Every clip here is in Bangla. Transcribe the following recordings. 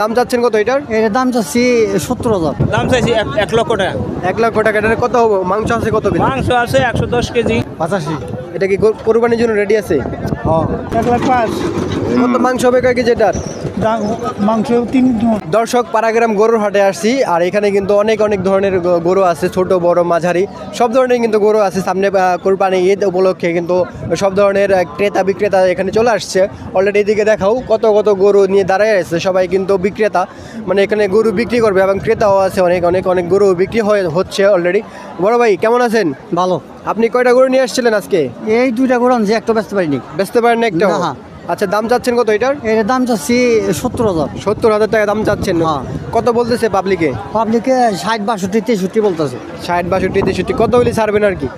দাম চাচ্ছেন কত এটার? এর দাম চাচ্ছি সত্তর হাজার। দাম চাইছি এক এক লক্ষ টাকা। এক লক্ষ টাকা এটার কত মাংস আছে কত কেজি মাংস আছে একশো দশ কেজি। পঁচাশি। এটা কি গো- কোরবানির জন্য রেডি আছে? এক লাখ পাঁচ। কত মাংস হবে কয় কেজি এটার? মাংস তিন দর্শক পারাগ্রাম গরুর হাটে আসছি আর এখানে কিন্তু অনেক অনেক ধরনের গরু আছে ছোট বড় মাঝারি। সব ধরনের কিন্তু গরু আছে সামনে কোরবানি ঈদ উপলক্ষে কিন্তু সব ধরনের ক্রেতা বিক্রেতা এখানে চলে আসছে। অলরেডি এদিকে দেখাও কত কত গরু নিয়ে দাঁড়ায় আছে সবাই কিন্তু বিক্রেতা। মানে এখানে গরু বিক্রি করবে এবং ক্রেতাও আছে অনেক অনেক অনেক গরু বিক্রি হয়ে হচ্ছে অলরেডি বড় ভাই কেমন আছেন? ভালো। আপনি কয়টা গরু নিয়ে আসছিলেন আজকে? এই দুইটা গরু আনছি একটা বেচতে পারিনি। বেচতে পারেন একটা না। আচ্ছা দাম চাচ্ছেন কত এটার? এর দাম চাচ্ছি সত্তর হাজার। সত্তর হাজার টাকা দাম চাচ্ছেন। হ্যাঁ। কত বলতেছে পাবলিকে পাবলিকে ষাট বাষট্টি তেষট্টি বলতেছে। ষাট বাষট্টি তেষট্টি কত হলে ছাড়বেন আর কি?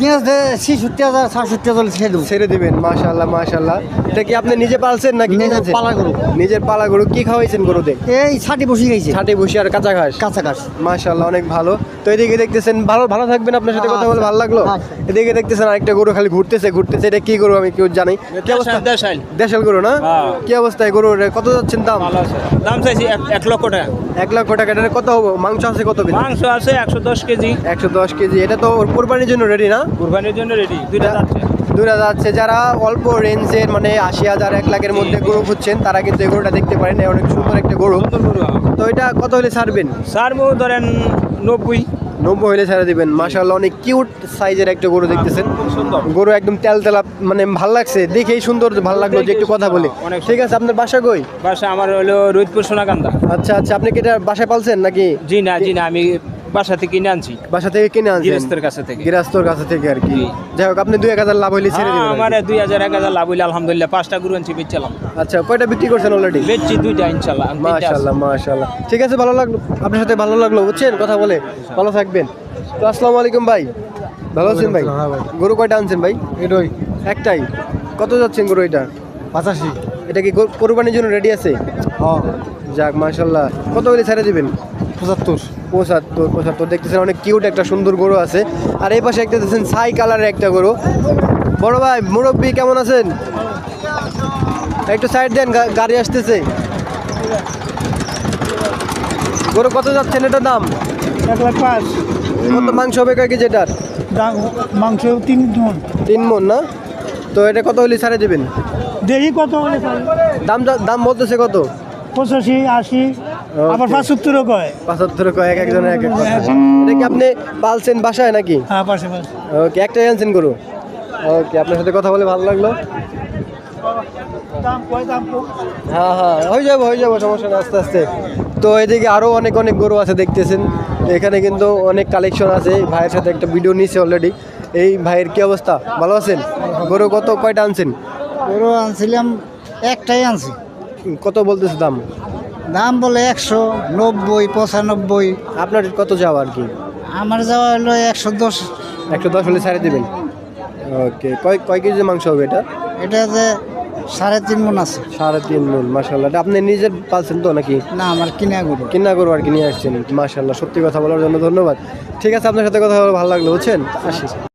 ঠিক হাজার সাতষট্টি হাজার ছেড়ে দেবো। ছেড়ে দিবেন মাশাল্লাহ মাশাল্লাহ এটা কি আপনি নিজে পালছেন নাকি? কিনেছেন? পালা গরু। নিজের পালা গরু কি খাওয়াইছেন গরুতে? এই ছাটি বসে গেছে ছাটে বসে আর কাঁচা ঘাস? কাঁচা কাছ মাশাল্লাহ অনেক ভালো। তো এদিকে দেখতেছেন ভালো ভালো থাকবেন আপনার সাথে কথা বলে ভালো লাগল? আচ্ছা। এদিকে দেখতেছেন আরেকটা গরু খালি ঘুরতেছে ঘুরতেছে। এটা কি গরু আমি কেউ জানি। কি অবস্থা দেশাল। দেশাল গরু না? হ্যাঁ। কি অবস্থায় গরুর? কত যাচ্ছেন দাম? দাম চাইছি এক এক লক্ষ টাকা। এক লক্ষ টাকা কত হবে? মাংস আছে কত কেজি মাংস আছে একশো দশ কেজি। একশো দশ কেজি। এটা তো কোরবানির জন্য রেডি না? কোরবানির জন্য রেডি দুইটা যাচ্ছে। দূরে যাচ্ছে। যারা অল্প রেঞ্জের মানে আশি হাজার এক লাখের মধ্যে গরু খুঁজছেন তারা কিন্তু এই গরুটা দেখতে পারেন। অনেক সুন্দর একটা গরু। তো এটা কত হলে ছাড়বেন? ছাড়বো ধরেন নব্বই। নব্বই হলে ছেড়ে দিবেন। মাসাল অনেক কিউট সাইজের একটা গরু দেখতেছেন। গরু একদম তেল তেলা মানে ভালো লাগছে। দেখেই সুন্দর ভালো লাগল যে একটু কথা বলি। ঠিক আছে আপনার বাসা কই? বাসা আমার হলো রোহিতপুর সোনাকান্দা। আচ্ছা আচ্ছা আপনি কি এটা বাসায় পালছেন নাকি? জি না জি না আমি বাসা থেকে কিনে আনছি। বাসা থেকে কিনে আনছেন? গৃহস্থের কাছে থেকে। গৃহস্থর কাছে থেকে আর কি। যাই হোক আপনি দুই এক হাজার লাভ হইলে ছেড়ে হ্যাঁ, দিবেন আমার দুই হাজার এক হাজার লাভ হইলে আলহামদুলিল্লাহ পাঁচটা গরু আনছি বেচলাম আচ্ছা কয়টা বিক্রি করছেন অলরেডি বেচছি দুইটা ইনশাল্লাহ। মাশাল্লাহ মাশাল্লাহ ঠিক আছে ভালো লাগল। আপনার সাথে ভালো লাগল বুঝছেন? কথা বলে ভালো থাকবেন। তো আসসালামু আলাইকুম ভাই। ভালো আছেন ভাই? গরু কয়টা আনছেন ভাই? এটাই। একটাই। কত যাচ্ছেন গরু এটা? পঁচাশি। এটা কি গরু- কোরবানির জন্য রেডি আছে? হ্যাঁ। যাক মাশাল্লাহ কত হলে ছেড়ে দিবেন? পঁচাত্তর পঁচাত্তর পঁচাত্তর। দেখতেছেন অনেক কিউট একটা সুন্দর গরু আছে। আর এই পাশে একটা দেখছেন ছাই কালারের একটা গরু। বড় ভাই মুরব্বী কেমন আছেন? একটু সাইড দেন গাড়ি আসতেছে। গরু কত যাচ্ছেন এটার দাম? এক লাখ পাঁচ। কত মাংস হবে কয় কেজি এটার? মাংস তিন মন। তিন মন না? তো এটা কত হলে ছাড়ে দেবেন? দেখি কত হলে দাম দাম বলতেছে কত? পঁচাশি আশি। আবার পাঁচাত্তরও কয়? পঁচাত্তর কয় এক একজনের এক এক কথা। এটা কি আপনি পালছেন বাসায় নাকি? হ্যাঁ পাশে পাশে। ওকে একটাই আনছেন গরু? ওকে আপনার সাথে কথা বলে ভালো লাগল? দাম কয় দাম হ্যাঁ হ্যাঁ হয়ে যাব হয়ে যাব সমস্যা নেই আস্তে আস্তে। তো এদিকে আরও অনেক অনেক গরু আছে দেখতেছেন। এখানে কিন্তু অনেক কালেকশন আছে। এই ভাইয়ের সাথে একটা ভিডিও নিয়েছে অলরেডি এই ভাইয়ের কি অবস্থা? ভালো আছেন? গরু কত কয়টা আনছেন? গরু আনছিলাম একটাই আনছি। কত বলতেছে দাম? দাম বলে একশো নব্বই পঁচানব্বই। আপনার কত যাওয়া আর কি? আমার যাওয়া হলো একশো দশ। একশো দশ হলে ছাড়ে দেবেন। ওকে কয় কয় কেজি মাংস হবে এটা? এটা যে সাড়ে তিন মন আছে। সাড়ে তিন মন মাসাল্লাহ আপনি নিজের পালছেন তো নাকি? না আমার কিনা গরু। কিনা করব আর কি নিয়ে আসছেন। মাসাল্লাহ সত্যি কথা বলার জন্য ধন্যবাদ। ঠিক আছে আপনার সাথে কথা বলে ভালো লাগল বুঝছেন? আসি